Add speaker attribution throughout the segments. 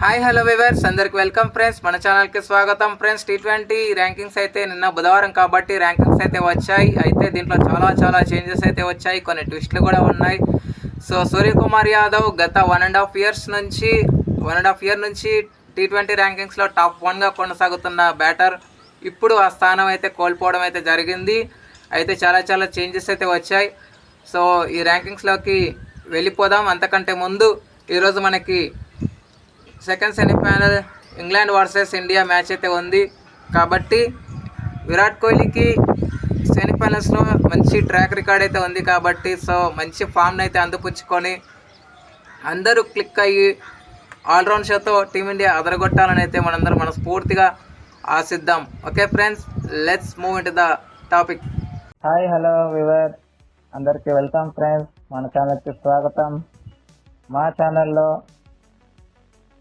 Speaker 1: Hi hello viewers అందరికి welcome friends మన ఛానల్కి స్వాగతం. ఫ్రెండ్స్ టీ ట్వంటీ ర్యాంకింగ్స్ అయితే నిన్న బుధవారం కాబట్టి ర్యాంకింగ్స్ అయితే వచ్చాయి. అయితే దీంట్లో చాలా చాలా చేంజెస్ అయితే వచ్చాయి. కొన్ని ట్విస్ట్లు కూడా ఉన్నాయి. సో సూర్యకుమార్ యాదవ్ గత వన్ అండ్ హాఫ్ ఇయర్స్ నుంచి వన్ అండ్ హాఫ్ ఇయర్ నుంచి టీ ట్వంటీ ర్యాంకింగ్స్లో టాప్ వన్గా కొనసాగుతున్న బ్యాటర్ ఇప్పుడు ఆ స్థానం అయితే కోల్పోవడం అయితే జరిగింది. అయితే చాలా చాలా చేంజెస్ అయితే వచ్చాయి. సో ఈ ర్యాంకింగ్స్లోకి వెళ్ళిపోదాం. అంతకంటే ముందు ఈరోజు మనకి second semifinal England versus India match అయితే ఉంది. కాబట్టి విరాట్ కోహ్లీకి సెమీఫైనల్స్లో మంచి ట్రాక్ రికార్డ్ అయితే ఉంది కాబట్టి సో మంచి ఫామ్ని అయితే అందిపుచ్చుకొని అందరూ క్లిక్ అయ్యి ఆల్రౌండ్ షోతో టీమిండియా అదరగొట్టాలని అయితే మనందరం మనస్ఫూర్తిగా ఆశిద్దాం. Okay friends let's move in the topic
Speaker 2: hi hello viewer అందరికీ వెల్కమ్ ఫ్రెండ్స్. మన ఛానల్కి స్వాగతం. మా ఛానల్లో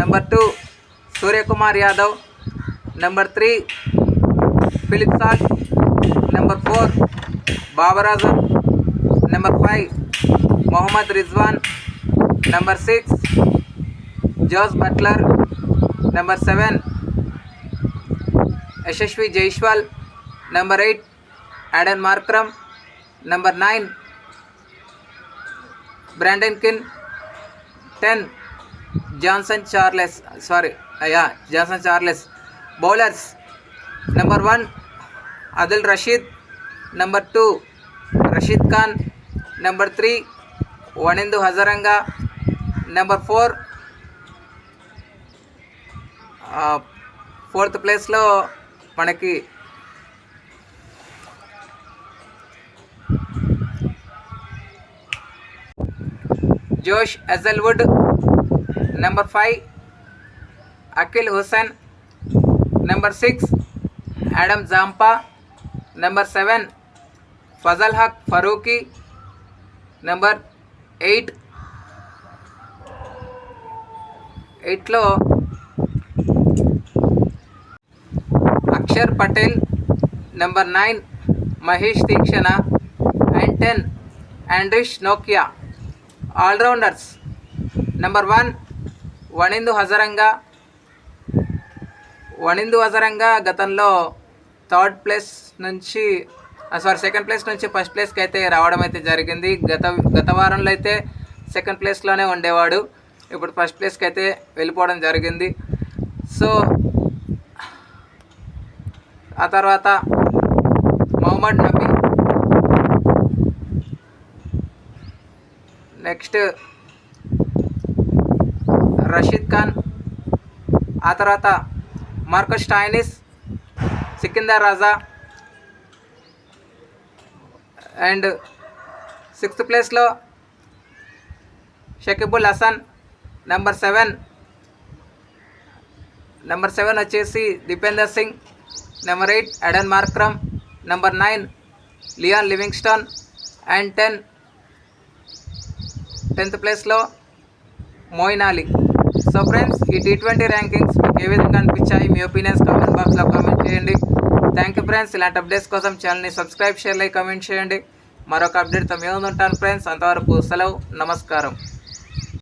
Speaker 1: number two Suryakumar Yadav number three Philip Salt number four Babar Azam number five Mohammad Rizwan number six Jos Buttler number seven Yashasvi Jaiswal number eight Aiden Markram number nine Brandon King ten Johnson Charles sorry అయ్యా Johnson Charles. Bowlers number one Adil Rashid. Number two Rashid Khan. Number three Wanindu Hasaranga. Number four fourth ప్లేస్లో మనకి Josh Hazlewood number five Akeal Hosein number six Adam Zampa number seven Fazalhaq Farooqi number eight ఎయిట్లో Axar Patel number nine Maheesh Theekshana and ten Anrich Nokia all-rounders number one Wanindu Hasaranga Wanindu Hasaranga గతంలో third place నుంచి sorry second place నుంచి first ప్లేస్కి అయితే రావడం అయితే జరిగింది. గత గత వారంలో అయితే సెకండ్ ప్లేస్లోనే ఉండేవాడు. ఇప్పుడు ఫస్ట్ ప్లేస్కి అయితే వెళ్ళిపోవడం జరిగింది. సో ఆ తర్వాత మొహమ్మద్ నబీ నెక్స్ట్ రషీద్ ఖాన్ ఆ తర్వాత Marcus Stoinis Sikandar Raza and sixth ప్లేస్లో Shakib al Hasan number seven. Number seven వచ్చేసి Dipendra Singh number eight Aiden Markram number nine Liam Livingstone and ten tenth ప్లేస్లో మోయిన్ అలీ. సో ఫ్రెండ్స్ ఈ టీ ట్వంటీ ర్యాంకింగ్స్ మీకు ఏ విధంగా అనిపించాయి? మీ opinions comment బాక్స్లో కామెంట్ చేయండి. థ్యాంక్ యూ ఫ్రెండ్స్ ఇలాంటి అప్డేట్స్ కోసం ఛానల్ని సబ్స్క్రైబ్ షేర్ లైక్ కామెంట్ చేయండి. మరొక అప్డేట్తో మేము ఉంటాను ఫ్రెండ్స్ అంతవరకు సెలవు నమస్కారం.